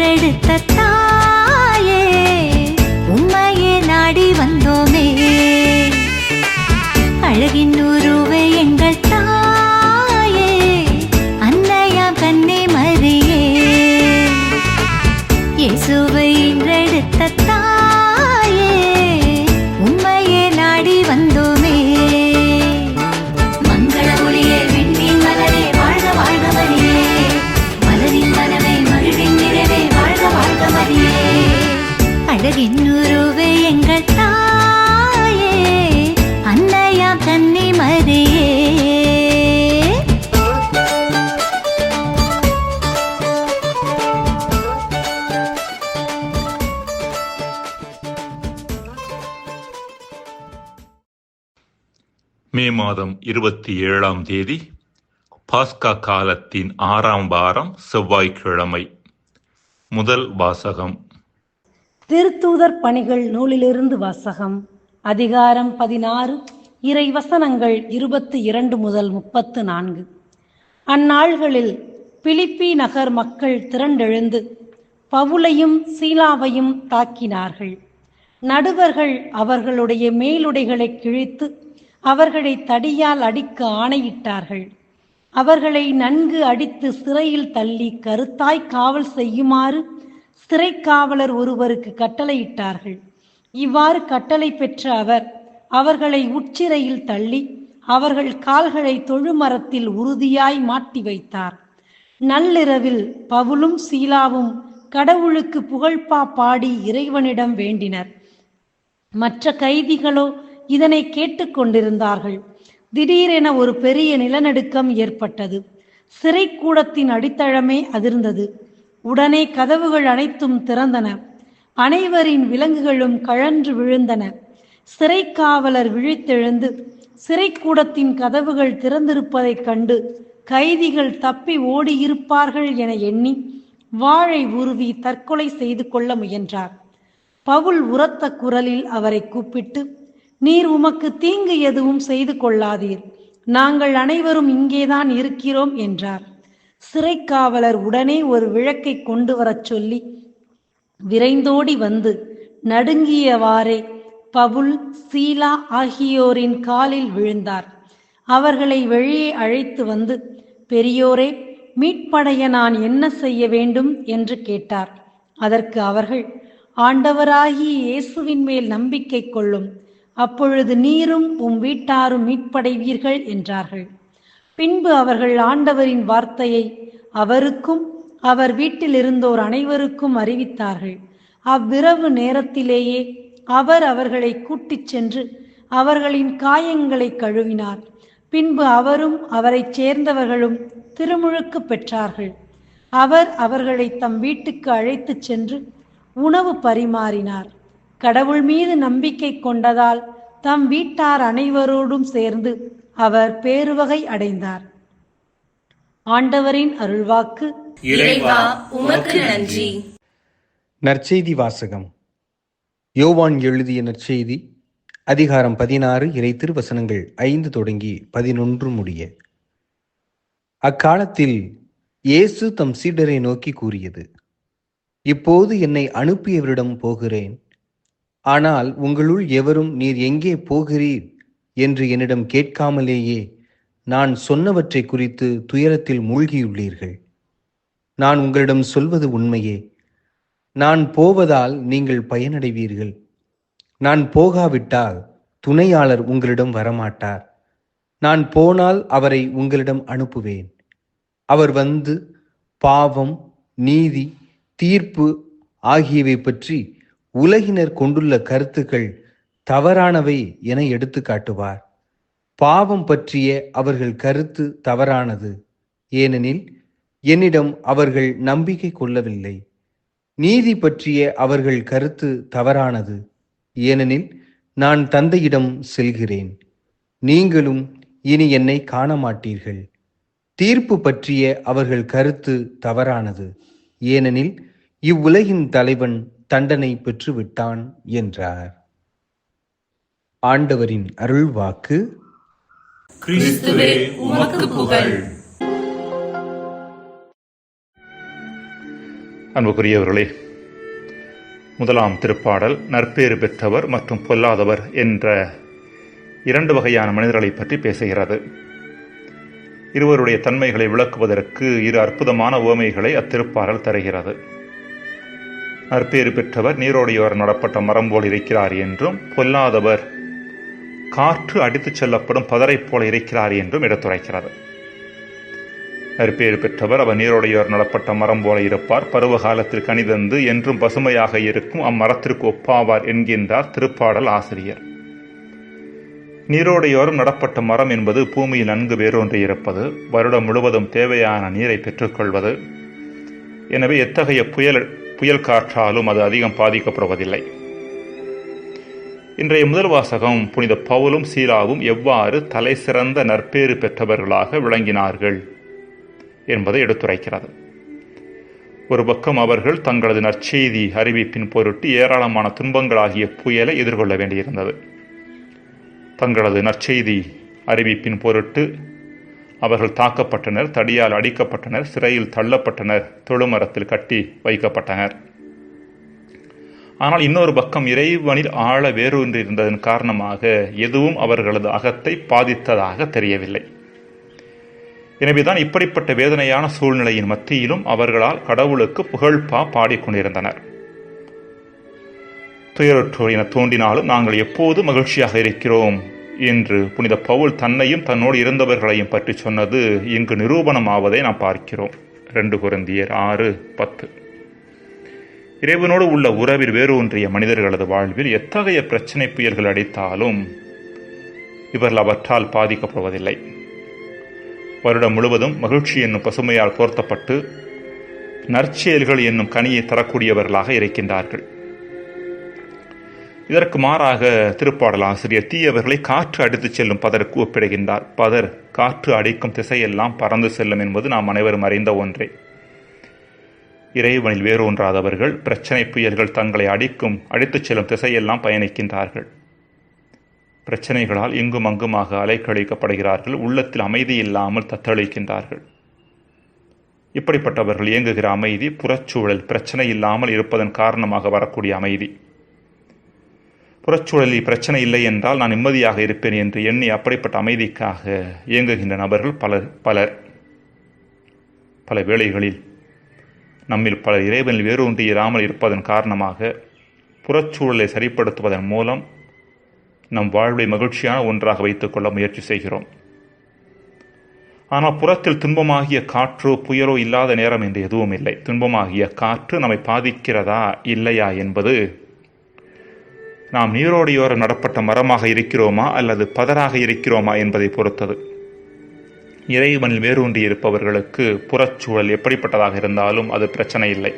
இயேசுவை தாயே உண்மையே நாடி வந்தோமே. அழகின்னுருவே மாதம் இருபத்தி ஏழாம் தேதி பாஸ்கா காலத்தின் ஆறாம் வாரம் செவ்வாய்க்கிழமை. முதல் வாசகம். திருத்தூதர் பணிகள் நூலிலிருந்து வாசகம். அதிகாரம் பதினாறு இறை வசனங்கள் இருபத்தி இரண்டு முதல் முப்பத்து நான்கு. அந்நாள்களில் பிலிப்பி நகர் மக்கள் திரண்டெழுந்து பவுலையும் சீலாவையும் தாக்கினார்கள். நடுவர்கள் அவர்களுடைய மேலுடைகளை கிழித்து அவர்களை தடியால் அடிக்க ஆணையிட்டார்கள். அவர்களை நன்கு அடித்து சிறையில் தள்ளி கருத்தாய் காவல் செய்யுமாறு சிறைக்காவலர் ஒருவருக்கு கட்டளையிட்டார்கள். இவ்வாறு கட்டளை பெற்ற அவர் அவர்களை உட்சிறையில் தள்ளி அவர்கள் கால்களை தொழுமரத்தில் உறுதியாய் மாட்டி வைத்தார். நள்ளிரவில் பவுலும் சீலாவும் கடவுளுக்கு புகழ்பா பாடி இறைவனிடம் வேண்டினர். மற்ற கைதிகளோ இதனை கேட்டுக்கொண்டிருந்தார்கள் திடீரென ஒரு பெரிய நிலநடுக்கம் ஏற்பட்டது. சிறைக்கூடத்தின் அடித்தளமே அதிர்ந்தது. உடனே கதவுகள் அனைத்தும் திறந்தன. அனைவரின் விலங்குகளும் கழன்று விழுந்தன. சிறைக்காவலர் விழித்தெழுந்து சிறைக்கூடத்தின் கதவுகள் திறந்திருப்பதைக் கண்டு கைதிகள் தப்பி ஓடியிருப்பார்கள் என எண்ணி வாழை உருவி தற்கொலை செய்து கொள்ள முயன்றார். பவுல் உரத்த குரலில் அவரை கூப்பிட்டு நீர் உமக்கு தீங்கு எதுவும் செய்து கொள்ளாதீர். நாங்கள் அனைவரும் இங்கேதான் இருக்கிறோம் என்றார். சிறைக்காவலர் உடனே ஒரு விளக்கை கொண்டு வரச் சொல்லி விரைந்தோடி வந்து நடுங்கியவாறே பவுல் சீலா ஆகியோரின் காலில் விழுந்தார். அவர்களை வெளியே அழைத்து வந்து பெரியோரே மீட்படைய நான் என்ன செய்ய வேண்டும்? என்று கேட்டார். அதற்கு அவர்கள் ஆண்டவராகிய இயேசுவின் மேல் நம்பிக்கை கொள்ளும். அப்பொழுது நீரும் உம் வீட்டாரும் மீட்படைவீர்கள் என்றார்கள். பின்பு அவர்கள் ஆண்டவரின் வார்த்தையை அவருக்கும் அவர் வீட்டில் இருந்தோர் அனைவருக்கும் அறிவித்தார்கள். அவ்விரவு நேரத்திலேயே அவர் அவர்களை கூட்டிச் சென்று அவர்களின் காயங்களை கழுவினார். பின்பு அவரும் அவரைச் சேர்ந்தவர்களும் திருமுழுக்கு பெற்றார்கள். அவர் அவர்களை தம் வீட்டுக்கு அழைத்துச் சென்று உணவு பரிமாறினார். கடவுள் மீது நம்பிக்கை கொண்டதால் தம் வீட்டார் அனைவரோடும் சேர்ந்து அவர் பேருவகை அடைந்தார். ஆண்டவரின் அருள்வாக்கு. இறைவா உமக்கு நன்றி. நற்செய்தி வாசகம். யோவான் எழுதிய நற்செய்தி அதிகாரம் பதினாறு இறை திருவசனங்கள் ஐந்து தொடங்கி பதினொன்று முடிய. அக்காலத்தில் இயேசு தம் சீடரை நோக்கி கூறியது இப்போது என்னை அனுப்பியவரிடம் போகிறேன். ஆனால் உங்களுள் எவரும் நீர் எங்கே போகிறீர் என்று என்னிடம் கேட்காமலேயே நான் சொன்னவற்றை குறித்து துயரத்தில் மூழ்கியுள்ளீர்கள். நான் உங்களிடம் சொல்வது உண்மையே. நான் போவதால் நீங்கள் பயனடைவீர்கள். நான் போகாவிட்டால் துணையாளர் உங்களிடம் வரமாட்டார். நான் போனால் அவரை உங்களிடம் அனுப்புவேன். அவர் வந்து பாவம் நீதி தீர்ப்பு ஆகியவை பற்றி உலகினர் கொண்டுள்ள கருத்துக்கள் தவறானவை என எடுத்து காட்டுவார். பாவம் பற்றிய அவர்கள் கருத்து தவறானது. ஏனெனில் என்னிடம் அவர்கள் நம்பிக்கை கொள்ளவில்லை. நீதி பற்றிய அவர்கள் கருத்து தவறானது. ஏனெனில் நான் தந்தையிடம் செல்கிறேன். நீங்களும் இனி என்னை காண மாட்டீர்கள் தீர்ப்பு பற்றிய அவர்கள் கருத்து தவறானது. ஏனெனில் இவ்வுலகின் தலைவன் தண்டனை பெற்றுவிட்டான் என்றார். ஆண்டவரின் உமக்கு புகழ். அன்புக்குரியவர்களே முதலாம் திருப்பாடல் நற்பேறு பெற்றவர் மற்றும் பொல்லாதவர் என்ற இரண்டு வகையான மனிதர்களை பற்றி பேசுகிறது. இருவருடைய தன்மைகளை விளக்குவதற்கு இரு அற்புதமான உவமைகளை அத்திருப்பாடல் தருகிறது. நற்பேறு பெற்றவர் நீரோடையோர் நடப்பட்ட மரம் போல் இருக்கிறார் என்றும் பொல்லாதவர் காற்று அடித்துச் செல்லப்படும் பதரை போல இருக்கிறார் என்றும் எடுத்துரைக்கிறது. நற்பேறு பெற்றவர் அவர் நீரோடையோர் நடப்பட்ட மரம் போல இருப்பார் பருவ காலத்தில் கனிதந்து என்றும் பசுமையாக இருக்கும் அம்மரத்திற்கு ஒப்பாவார் என்கின்றார் திருப்பாடல் ஆசிரியர். நீரோடையோரம் நடப்பட்ட மரம் என்பது பூமியில் நன்கு வேரூன்றி இருப்பது வருடம் முழுவதும் தேவையான நீரை பெற்றுக்கொள்வது எனவே எத்தகைய புயல் புயல் காற்றாலும் அது அதிகம் பாதிக்கப்படுவதில்லை. இன்றைய முதல் வாசகம் புனித பவுலும் சீலாவும் எவ்வாறு தலை சிறந்த நற்பேறு பெற்றவர்களாக விளங்கினார்கள் என்பதை எடுத்துரைக்கிறது. ஒரு பக்கம் அவர்கள் தங்களது நற்செய்தி அறிவிப்பின் பொருட்டு ஏராளமான துன்பங்களாகிய புயலை எதிர்கொள்ள வேண்டியிருந்தது. தங்களது நற்செய்தி அறிவிப்பின் பொருட்டு அவர்கள் தாக்கப்பட்டனர் தடியால் அடிக்கப்பட்டனர் சிறையில் தள்ளப்பட்டனர் தொழுமரத்தில் கட்டி வைக்கப்பட்டனர். ஆனால் இன்னொரு பக்கம் இறைவனில் ஆழ வேரூன்றிருந்ததன் காரணமாக எதுவும் அவர்களது அகத்தை பாதித்ததாக தெரியவில்லை. எனவேதான் இப்படிப்பட்ட வேதனையான சூழ்நிலையின் மத்தியிலும் அவர்களால் கடவுளுக்கு புகழ்பா பாடிக்கொண்டிருந்தனர் துயரற்றோர் என தோன்றினாலும் நாங்கள் எப்போது மகிழ்ச்சியாக இருக்கிறோம்? என்று புனித பவுல் தன்னையும் தன்னோடு இருந்தவர்களையும் பற்றி சொன்னது இங்கு நிரூபணமாவதை நாம் பார்க்கிறோம். ரெண்டு குருந்தியர் ஆறு பத்து. இறைவனோடு உள்ள உறவில் வேரூன்றிய மனிதர்களது வாழ்வில் எத்தகைய பிரச்சனை புயல்கள் அடித்தாலும் இவர்கள் அவற்றால் பாதிக்கப்படுவதில்லை. வருடம் முழுவதும் மகிழ்ச்சி என்னும் பசுமையால் போர்த்தப்பட்டு நற்செயல்கள் என்னும் கனியை தரக்கூடியவர்களாக இருக்கின்றார்கள். இதற்கு மாறாக திருப்பாடல் ஆசிரியர் தீயவர்களை காற்று அடித்துச் செல்லும் பதருக்கு ஒப்பிடுகின்றார். பதர் காற்று அடிக்கும் திசையெல்லாம் பறந்து செல்லும் என்பது நாம் அனைவரும் அறிந்த ஒன்றே. இறைவனில் வேரூன்றாதவர்கள் பிரச்சனை புயல்கள் தங்களை அடிக்கும் அடித்துச் செல்லும் திசையெல்லாம் பயணிக்கின்றார்கள். பிரச்சனைகளால் இங்கும் அங்குமாக அலைக்கழிக்கப்படுகிறார்கள் உள்ளத்தில் அமைதி இல்லாமல் தத்தளிக்கின்றார்கள். இப்படிப்பட்டவர்கள் இயங்குகிற அமைதி புறச்சூழல் பிரச்சனை இல்லாமல் இருப்பதன் காரணமாக வரக்கூடிய அமைதி. புறச்சூழலில் பிரச்சனை இல்லை என்றால் நான் நிம்மதியாக இருப்பேன் என்று எண்ணி அப்படிப்பட்ட அமைதிக்காக இயங்குகின்ற நபர்கள் பலர் பலர். பல வேளைகளில் நம்மில் பல இறைவனில் வேரூன்றி இராமல் இருப்பதன் காரணமாக புறச்சூழலை சரிப்படுத்துவதன் மூலம் நம் வாழ்வை மகிழ்ச்சியான ஒன்றாக வைத்துக்கொள்ள முயற்சி செய்கிறோம். ஆனால் புறத்தில் துன்பமாகிய காற்றோ புயலோ இல்லாத நேரம் என்று எதுவும் இல்லை. துன்பமாகிய காற்று நம்மை பாதிக்கிறதா இல்லையா என்பது நாம் நீரோடையோர நடப்பட்ட மரமாக இருக்கிறோமா அல்லது பதராக இருக்கிறோமா என்பதை பொறுத்தது. இறைவனில் வேரூன்றி இருப்பவர்களுக்கு புறச்சூழல் எப்படிப்பட்டதாக இருந்தாலும் அது பிரச்சனை இல்லை.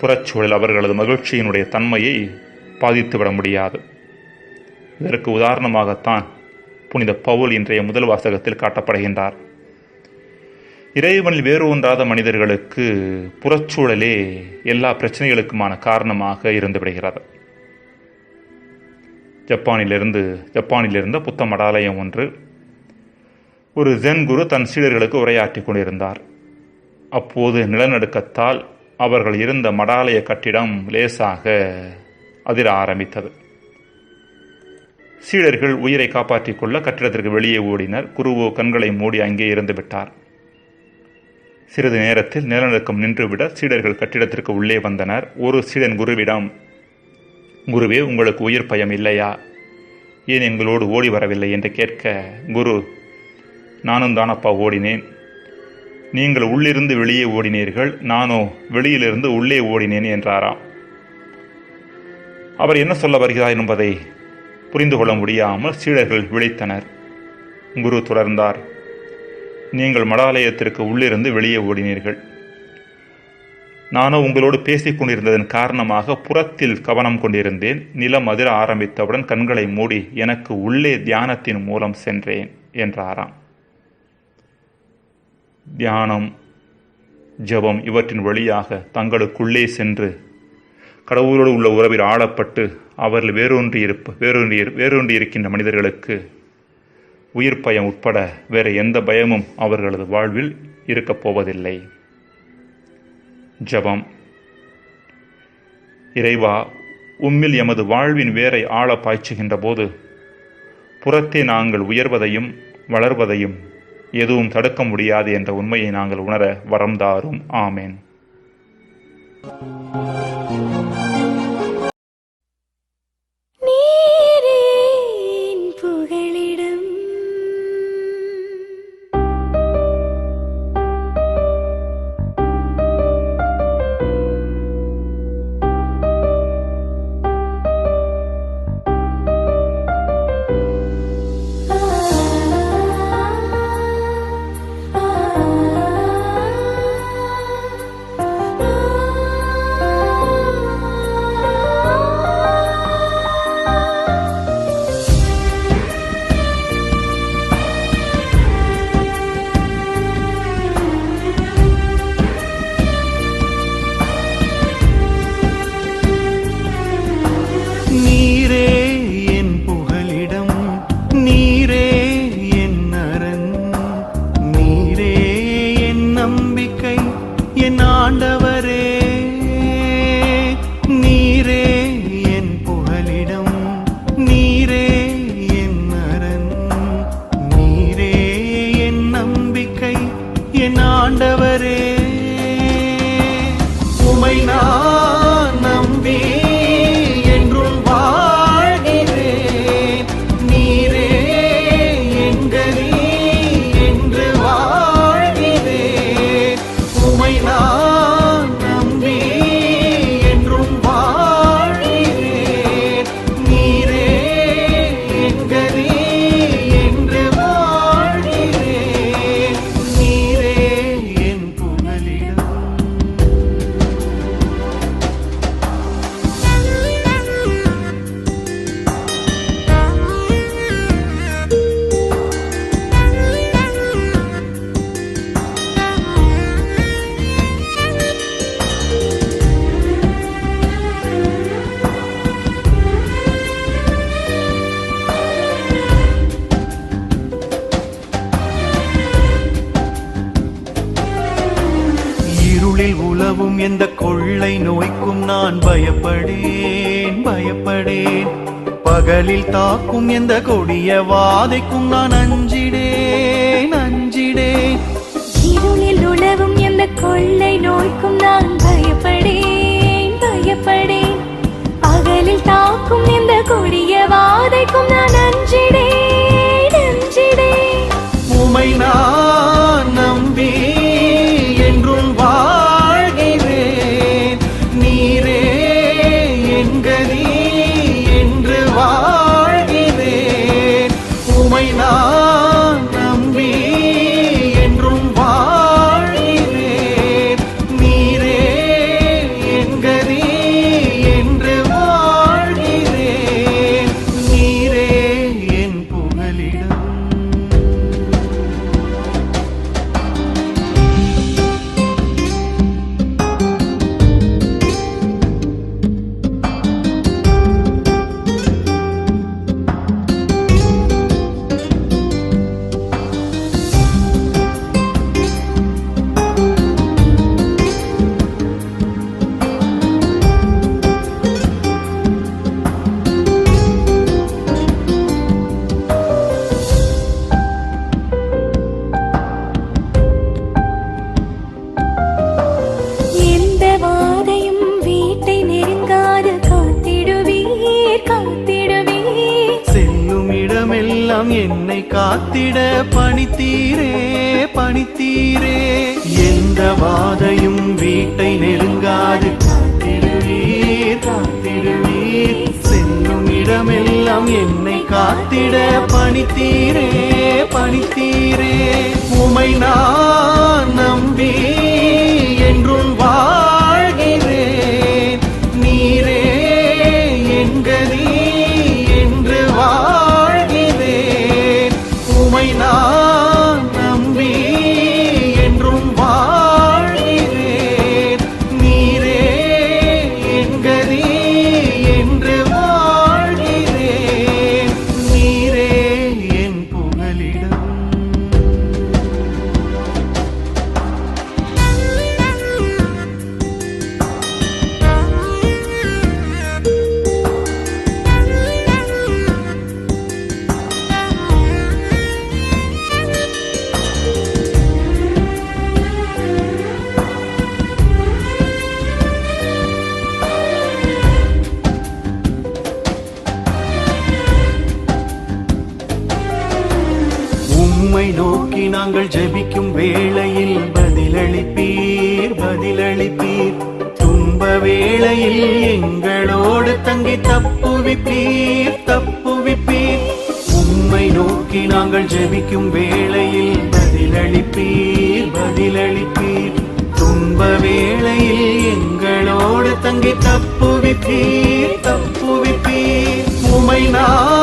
புறச்சூழல் அவர்களது மகிழ்ச்சியினுடைய தன்மையை பாதித்துவிட முடியாது. இதற்கு உதாரணமாகத்தான் புனித பவுல் இன்றைய முதல் வாசகத்தில் காட்டப்படுகின்றார். இறைவனில் வேறு மனிதர்களுக்கு புறச்சூழலே எல்லா பிரச்சனைகளுக்குமான காரணமாக இருந்து விடுகிறது. ஜப்பானிலிருந்து ஜப்பானிலிருந்த புத்த மடாலயம் ஒன்று. ஒரு ஜென் குரு தன் சீடர்களுக்கு உரையாற்றி கொண்டிருந்தார். அப்போது நிலநடுக்கத்தால் அவர்கள் இருந்த மடாலய கட்டிடம் லேசாக அதிர ஆரம்பித்தது. சீடர்கள் உயிரை காப்பாற்றிக் கொள்ள கட்டிடத்திற்கு வெளியே ஓடினர். குருவோ கண்களை மூடி அங்கே இருந்து விட்டார். சிறிது நேரத்தில் நிலநடுக்கம் நின்றுவிட சீடர்கள் கட்டிடத்திற்கு உள்ளே வந்தனர். ஒரு சீடன் குருவிடம் குருவே உங்களுக்கு உயிர் பயம் இல்லையா? ஏன் எங்களோடு ஓடி வரவில்லை என்று கேட்க குரு நானும் தானப்பா ஓடினேன். நீங்கள் உள்ளிருந்து வெளியே ஓடினீர்கள் நானோ வெளியிலிருந்து உள்ளே ஓடினேன் என்றாராம். அவர் என்ன சொல்ல வருகிறார் என்பதை புரிந்து கொள்ள முடியாமல் சீடர்கள் விழித்தனர். குரு தொடர்ந்தார் நீங்கள் மடாலயத்திற்கு உள்ளிருந்து வெளியே ஓடினீர்கள். நானோ உங்களோடு பேசிக் கொண்டிருந்ததன் காரணமாக புறத்தில் கவனம் கொண்டிருந்தேன். நிலம் அதிர ஆரம்பித்தவுடன் கண்களை மூடி எனக்கு உள்ளே தியானத்தின் மூலம் சென்றேன் என்றாராம். தியானம் ஜெபம் இவற்றின் வழியாக தங்களுக்குள்ளே சென்று கடவுளோடு உள்ள உறவில் ஆளப்பட்டு அவர்கள் வேரூன்றி இருப்ப வேரூன்றி வேரூன்றி இருக்கின்ற மனிதர்களுக்கு உயிர் பயம் உட்பட வேறு எந்த பயமும் அவர்களது வாழ்வில் இருக்கப் போவதில்லை. ஜபம். இறைவா உம்மில் எமது வாழ்வின் வேரை ஆழ பாய்ச்சுகின்ற போது புறத்தே நாங்கள் உயர்வதையும் வளர்வதையும் எதுவும் தடுக்க முடியாது என்ற உண்மையை நாங்கள் உணர வரம் தாரும். ஆமேன். உலவும் எந்த கொள்ளை நோய்க்கும் நான் பயப்படேன் பயப்படேன். பகலில் தாக்கும் எந்த கொடிய வாதைக்கும் நான் அஞ்சிடேன் அஞ்சிடேன். இருளில் உழவும் எந்த கொள்ளை நோய்க்கும் நான் பயப்படேன் பயப்படேன். பகலில் தாக்கும் எந்த கொடிய வாதைக்கும் நான் அஞ்சிடேன் அஞ்சிடேன். உமை நான் என்னை காத்திட பணித்தீரே பணித்தீரே. எந்த வாதையும் வீட்டை நெருங்காது. காத்திடுவீர் காத்திடுவீர். செல்லும் இடமெல்லாம் என்னை காத்திட பணித்தீரே பணித்தீரே. உமை நான் நம்பி என்றும் வா நாங்கள் ஜெபிக்கும் வேளையில் பதிலளிப்பீர் பதிலளிப்பீர். துன்ப வேளையில் எங்களோடு தங்கி தப்புவிப்பீர் தப்புவிப்பீர் உம்மை நோக்கி நாங்கள் ஜெபிக்கும் வேளையில் பதிலளிப்பீர் பதிலளிப்பீர். துன்ப வேளையில் எங்களோடு தங்கி தப்புவிப்பீர் தப்புவிப்பீர் உமை நான்